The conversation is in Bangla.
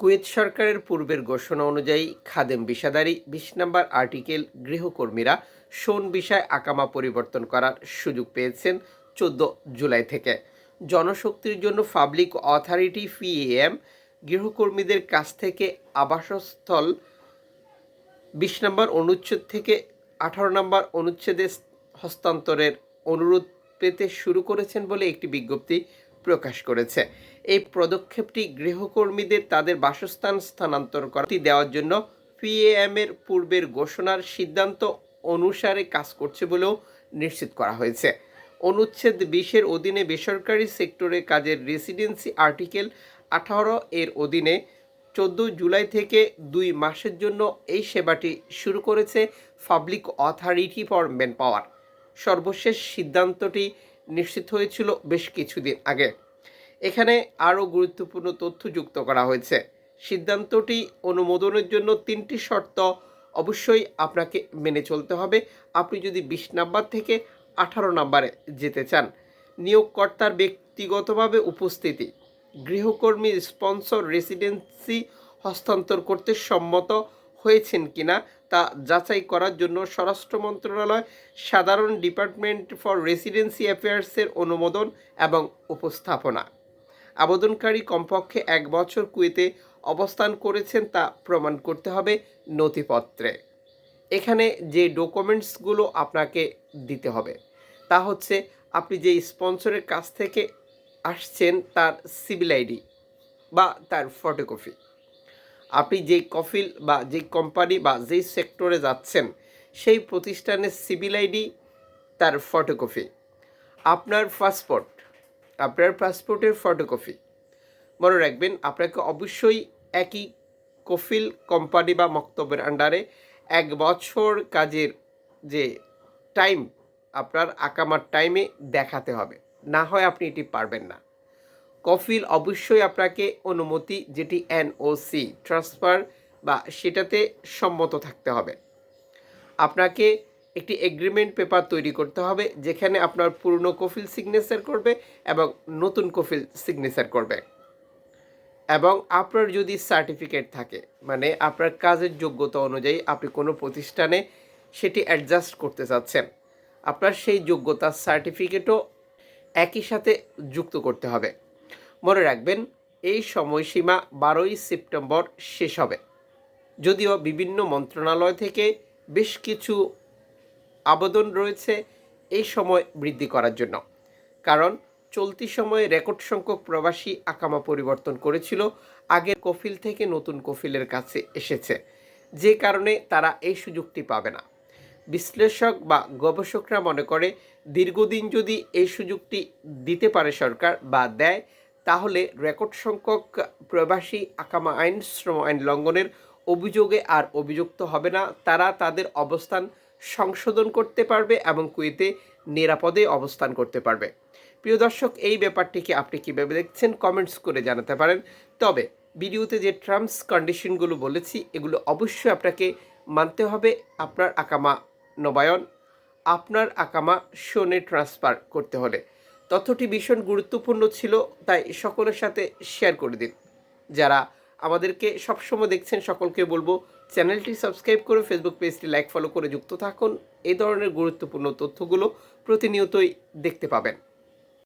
কুয়েত সরকারের পূর্বের ঘোষণা অনুযায়ী খাদেম বিষাদারি বিশ নম্বর আর্টিকেল গৃহকর্মীরা শোন বিষয় আকামা পরিবর্তন করার সুযোগ পেয়েছেন চোদ্দ জুলাই থেকে। জনশক্তির জন্য পাবলিক অথরিটি পিএম গৃহকর্মীদের কাছ থেকে আবাসস্থল বিশ নম্বর অনুচ্ছেদ থেকে আঠারো নম্বর অনুচ্ছেদে হস্তান্তরের অনুরোধ পেতে শুরু করেছেন বলে একটি বিজ্ঞপ্তি প্রকাশ করেছে। এই পদক্ষেপটি গৃহকর্মীদের তাদের বাসস্থান স্থানান্তর করাটি দেওয়ার জন্য পিএএম এর পূর্বের ঘোষণার সিদ্ধান্ত অনুসারে কাজ করছে বলেও নিশ্চিত করা হয়েছে। অনুচ্ছেদ বিশের অধীনে বেসরকারি সেক্টরে কাজের রেসিডেন্সি আর্টিকেল আঠারো এর অধীনে চোদ্দ জুলাই থেকে দুই মাসের জন্য এই সেবাটি শুরু করেছে public authority for man power সর্বশেষ সিদ্ধান্তটি নিশ্চিত হয়েছিল বেশ কিছুদিন আগে। এখানে আরও গুরুত্বপূর্ণ তথ্য যুক্ত করা হয়েছে। সিদ্ধান্তটি অনুমোদনের জন্য তিনটি শর্ত অবশ্যই আপনাকে মেনে চলতে হবে। আপনি যদি বিশ নাম্বার থেকে আঠারো নাম্বারে যেতে চান, নিয়োগকর্তার ব্যক্তিগতভাবে উপস্থিতি, গৃহকর্মী স্পন্সর রেসিডেন্সি হস্তান্তর করতে সম্মত হয়েছেন কিনা তা যাচাই করার জন্য স্বরাষ্ট্র মন্ত্রণালয়, সাধারণ ডিপার্টমেন্ট ফর রেসিডেন্সি অ্যাফেয়ার্সের অনুমোদন এবং উপস্থাপনা। আবেদনকারী কমপক্ষে এক বছর কুয়েতে অবস্থান করেছেন তা প্রমাণ করতে হবে নথিপত্রে। এখানে যে ডকুমেন্টসগুলো আপনাকে দিতে হবে, তা হচ্ছে আপনি যে স্পন্সরের কাছ থেকে আসছেন তার সিভিল আইডি বা তার ফটোকপি। আপনি যেই কফিল বা যেই কোম্পানি বা যেই সেক্টরে যাচ্ছেন, সেই প্রতিষ্ঠানের সিভিল আইডি, তার ফটোকপি। আপনার পাসপোর্ট আপনার পাসপোর্টের ফটোকপি মনে রাখবেন, আপনাকে অবশ্যই একই কফিল কোম্পানি বা মক্তবের আন্ডারে এক বছর কাজের যে টাইম আপনার আকামার টাইমে দেখাতে হবে। না হয় আপনি এটি পারবেন না। কফিল অবশ্যই আপনাকে অনুমতি, যেটি এনওসি ট্রান্সফার বা সেটাতে সম্মত থাকতে হবে। আপনাকে একটি এগ্রিমেন্ট পেপার তৈরি করতে হবে, যেখানে আপনার পুরনো কফিল সিগনেচার করবে এবং নতুন কফিল সিগনেচার করবে। এবং আপনার যদি সার্টিফিকেট থাকে মানে আপনার কাজের যোগ্যতা অনুযায়ী আপনি কোনো প্রতিষ্ঠানে সেটি অ্যাডজাস্ট করতে চাচ্ছেন, আপনার সেই যোগ্যতার সার্টিফিকেটও একই সাথে যুক্ত করতে হবে। মনে রাখবেন, এই সময়সীমা বারোই সেপ্টেম্বর শেষ হবে। যদিও বিভিন্ন মন্ত্রণালয় থেকে বেশ কিছু আবেদন রয়েছে এই সময় বৃদ্ধি করার জন্য। কারণ চলতি সময়ে রেকর্ড সংখ্যক প্রবাসী আকামা পরিবর্তন করেছিল, আগের কফিল থেকে নতুন কফিলের কাছে এসেছে। যে কারণে তারা এই সুযোগটি পাবে না। বিশ্লেষক বা গবেষকরা মনে করে, দীর্ঘদিন যদি এই সুযোগটি দিতে পারে সরকার বা দেয়, তাহলে রেকর্ড সংখ্যক প্রবাসী আকামা আইন, শ্রম আইন লঙ্ঘনের অভিযোগে আর অভিযুক্ত হবে না। তারা তাদের অবস্থান সংশোধন করতে পারবে এবং কুয়েতে নিরাপদে অবস্থান করতে পারবে। প্রিয় দর্শক, এই ব্যাপারটিকে আপনি কীভাবে দেখছেন কমেন্টস করে জানাতে পারেন। তবে ভিডিওতে যে টার্মস কন্ডিশনগুলো বলেছি, এগুলো অবশ্যই আপনাকে মানতে হবে। আপনার আকামা নবায়ন, আপনার আকামা শোনে ট্রান্সফার করতে হলে। তথ্যটি ভীষণ গুরুত্বপূর্ণ ছিল, তাই সকলের সাথে শেয়ার করে দিন। যারা আমাদেরকে সবসময় দেখছেন, সকলকে বলব চ্যানেলটি সাবস্ক্রাইব করে ফেসবুক পেজটি লাইক ফলো করে যুক্ত থাকুন। এই ধরনের গুরুত্বপূর্ণ তথ্যগুলো প্রতিনিয়তই দেখতে পাবেন।